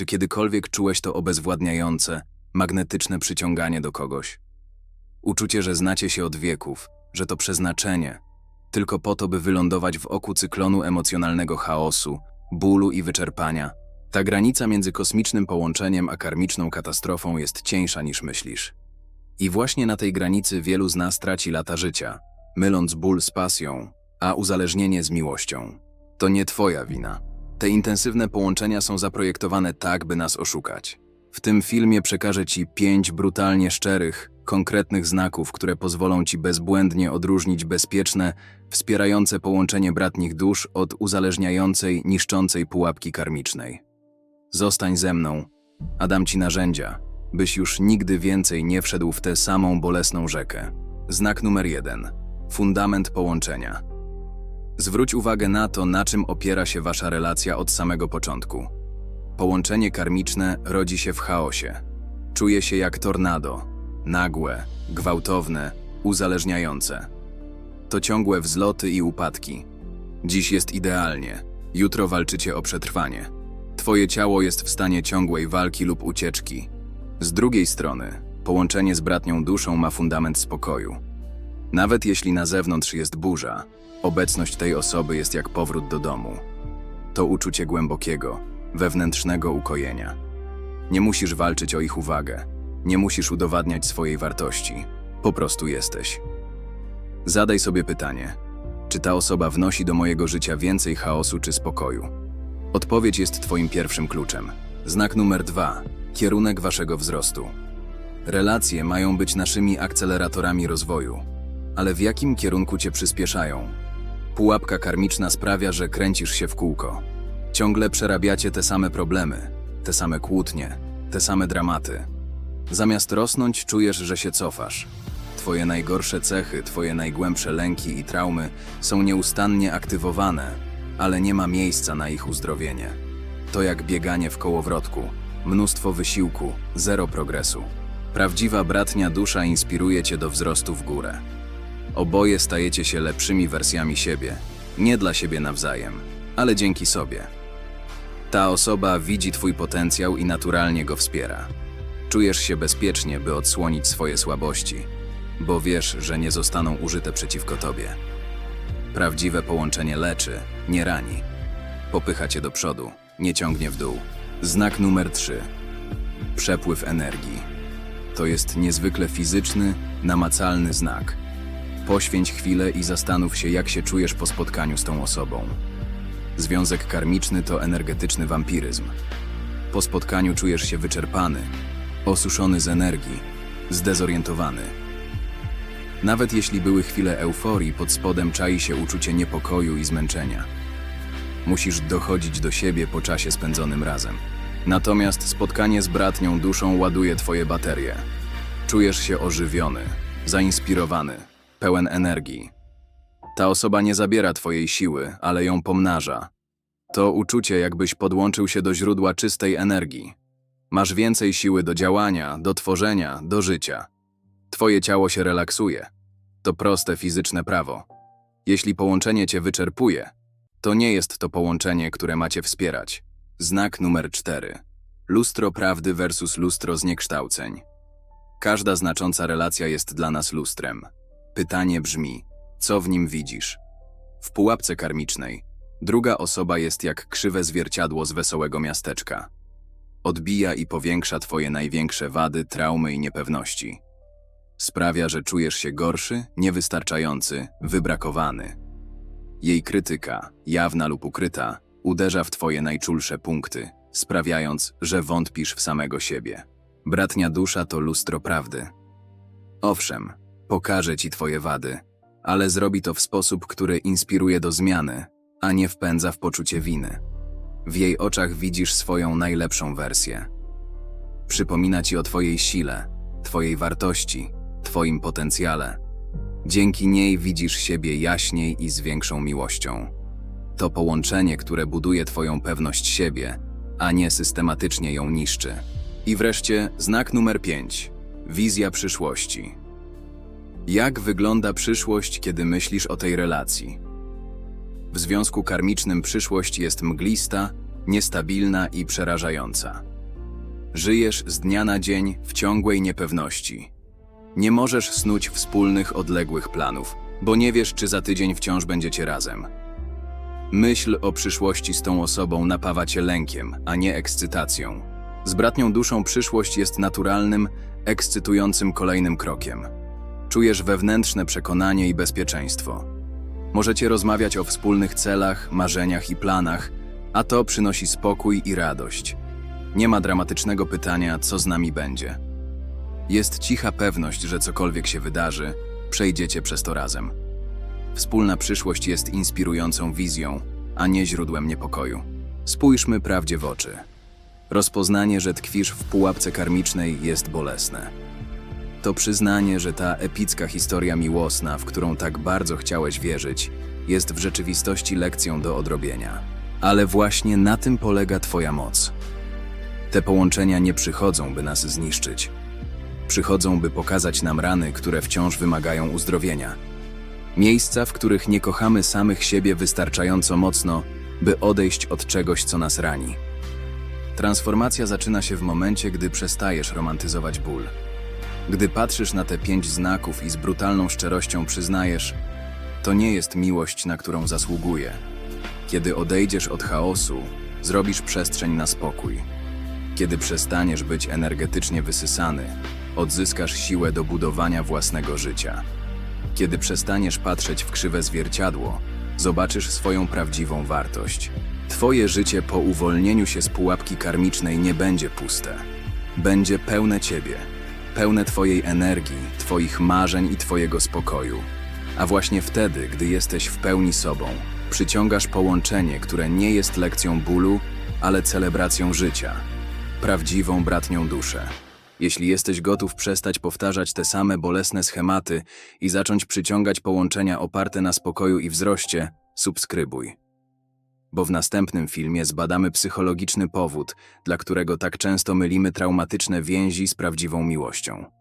Czy kiedykolwiek czułeś to obezwładniające, magnetyczne przyciąganie do kogoś? Uczucie, że znacie się od wieków, że to przeznaczenie, tylko po to, by wylądować w oku cyklonu emocjonalnego chaosu, bólu i wyczerpania. Ta granica między kosmicznym połączeniem a karmiczną katastrofą jest cieńsza niż myślisz. I właśnie na tej granicy wielu z nas traci lata życia, myląc ból z pasją, a uzależnienie z miłością. To nie twoja wina. Te intensywne połączenia są zaprojektowane tak, by nas oszukać. W tym filmie przekażę Ci pięć brutalnie szczerych, konkretnych znaków, które pozwolą Ci bezbłędnie odróżnić bezpieczne, wspierające połączenie bratnich dusz od uzależniającej, niszczącej pułapki karmicznej. Zostań ze mną, a dam Ci narzędzia, byś już nigdy więcej nie wszedł w tę samą bolesną rzekę. Znak numer jeden. Fundament połączenia. Zwróć uwagę na to, na czym opiera się Wasza relacja od samego początku. Połączenie karmiczne rodzi się w chaosie. Czuje się jak tornado, nagłe, gwałtowne, uzależniające. To ciągłe wzloty i upadki. Dziś jest idealnie, jutro walczycie o przetrwanie. Twoje ciało jest w stanie ciągłej walki lub ucieczki. Z drugiej strony, połączenie z bratnią duszą ma fundament spokoju. Nawet jeśli na zewnątrz jest burza, obecność tej osoby jest jak powrót do domu. To uczucie głębokiego, wewnętrznego ukojenia. Nie musisz walczyć o ich uwagę, nie musisz udowadniać swojej wartości, po prostu jesteś. Zadaj sobie pytanie: czy ta osoba wnosi do mojego życia więcej chaosu czy spokoju? Odpowiedź jest Twoim pierwszym kluczem. Znak numer dwa: kierunek Waszego wzrostu. Relacje mają być naszymi akceleratorami rozwoju, ale w jakim kierunku Cię przyspieszają? Pułapka karmiczna sprawia, że kręcisz się w kółko. Ciągle przerabiacie te same problemy, te same kłótnie, te same dramaty. Zamiast rosnąć, czujesz, że się cofasz. Twoje najgorsze cechy, twoje najgłębsze lęki i traumy są nieustannie aktywowane, ale nie ma miejsca na ich uzdrowienie. To jak bieganie w kołowrotku. Mnóstwo wysiłku, zero progresu. Prawdziwa bratnia dusza inspiruje cię do wzrostu w górę. Oboje stajecie się lepszymi wersjami siebie, nie dla siebie nawzajem, ale dzięki sobie. Ta osoba widzi Twój potencjał i naturalnie go wspiera. Czujesz się bezpiecznie, by odsłonić swoje słabości, bo wiesz, że nie zostaną użyte przeciwko Tobie. Prawdziwe połączenie leczy, nie rani. Popycha Cię do przodu, nie ciągnie w dół. Znak numer 3. Przepływ energii. To jest niezwykle fizyczny, namacalny znak. Poświęć chwilę i zastanów się, jak się czujesz po spotkaniu z tą osobą. Związek karmiczny to energetyczny wampiryzm. Po spotkaniu czujesz się wyczerpany, osuszony z energii, zdezorientowany. Nawet jeśli były chwile euforii, pod spodem czai się uczucie niepokoju i zmęczenia. Musisz dochodzić do siebie po czasie spędzonym razem. Natomiast spotkanie z bratnią duszą ładuje twoje baterie. Czujesz się ożywiony, zainspirowany, pełen energii. Ta osoba nie zabiera twojej siły, ale ją pomnaża. To uczucie, jakbyś podłączył się do źródła czystej energii. Masz więcej siły do działania, do tworzenia, do życia. Twoje ciało się relaksuje. To proste fizyczne prawo. Jeśli połączenie cię wyczerpuje, to nie jest to połączenie, które macie wspierać. Znak numer 4. Lustro prawdy versus lustro zniekształceń. Każda znacząca relacja jest dla nas lustrem. Pytanie brzmi: co w nim widzisz? W pułapce karmicznej druga osoba jest jak krzywe zwierciadło z wesołego miasteczka. Odbija i powiększa twoje największe wady, traumy i niepewności. Sprawia, że czujesz się gorszy, niewystarczający, wybrakowany. Jej krytyka, jawna lub ukryta, uderza w twoje najczulsze punkty, sprawiając, że wątpisz w samego siebie. Bratnia dusza to lustro prawdy. Owszem, pokaże ci twoje wady, ale zrobi to w sposób, który inspiruje do zmiany, a nie wpędza w poczucie winy. W jej oczach widzisz swoją najlepszą wersję. Przypomina ci o twojej sile, twojej wartości, twoim potencjale. Dzięki niej widzisz siebie jaśniej i z większą miłością. To połączenie, które buduje twoją pewność siebie, a nie systematycznie ją niszczy. I wreszcie znak numer 5. Wizja przyszłości. Jak wygląda przyszłość, kiedy myślisz o tej relacji? W związku karmicznym przyszłość jest mglista, niestabilna i przerażająca. Żyjesz z dnia na dzień w ciągłej niepewności. Nie możesz snuć wspólnych, odległych planów, bo nie wiesz, czy za tydzień wciąż będziecie razem. Myśl o przyszłości z tą osobą napawa cię lękiem, a nie ekscytacją. Z bratnią duszą przyszłość jest naturalnym, ekscytującym kolejnym krokiem. Czujesz wewnętrzne przekonanie i bezpieczeństwo. Możecie rozmawiać o wspólnych celach, marzeniach i planach, a to przynosi spokój i radość. Nie ma dramatycznego pytania, co z nami będzie. Jest cicha pewność, że cokolwiek się wydarzy, przejdziecie przez to razem. Wspólna przyszłość jest inspirującą wizją, a nie źródłem niepokoju. Spójrzmy prawdzie w oczy. Rozpoznanie, że tkwisz w pułapce karmicznej, jest bolesne. To przyznanie, że ta epicka historia miłosna, w którą tak bardzo chciałeś wierzyć, jest w rzeczywistości lekcją do odrobienia. Ale właśnie na tym polega Twoja moc. Te połączenia nie przychodzą, by nas zniszczyć. Przychodzą, by pokazać nam rany, które wciąż wymagają uzdrowienia. Miejsca, w których nie kochamy samych siebie wystarczająco mocno, by odejść od czegoś, co nas rani. Transformacja zaczyna się w momencie, gdy przestajesz romantyzować ból. Gdy patrzysz na te pięć znaków i z brutalną szczerością przyznajesz, to nie jest miłość, na którą zasługuję. Kiedy odejdziesz od chaosu, zrobisz przestrzeń na spokój. Kiedy przestaniesz być energetycznie wysysany, odzyskasz siłę do budowania własnego życia. Kiedy przestaniesz patrzeć w krzywe zwierciadło, zobaczysz swoją prawdziwą wartość. Twoje życie po uwolnieniu się z pułapki karmicznej nie będzie puste. Będzie pełne Ciebie, pełne Twojej energii, Twoich marzeń i Twojego spokoju. A właśnie wtedy, gdy jesteś w pełni sobą, przyciągasz połączenie, które nie jest lekcją bólu, ale celebracją życia. Prawdziwą bratnią duszę. Jeśli jesteś gotów przestać powtarzać te same bolesne schematy i zacząć przyciągać połączenia oparte na spokoju i wzroście, subskrybuj. Bo w następnym filmie zbadamy psychologiczny powód, dla którego tak często mylimy traumatyczne więzi z prawdziwą miłością.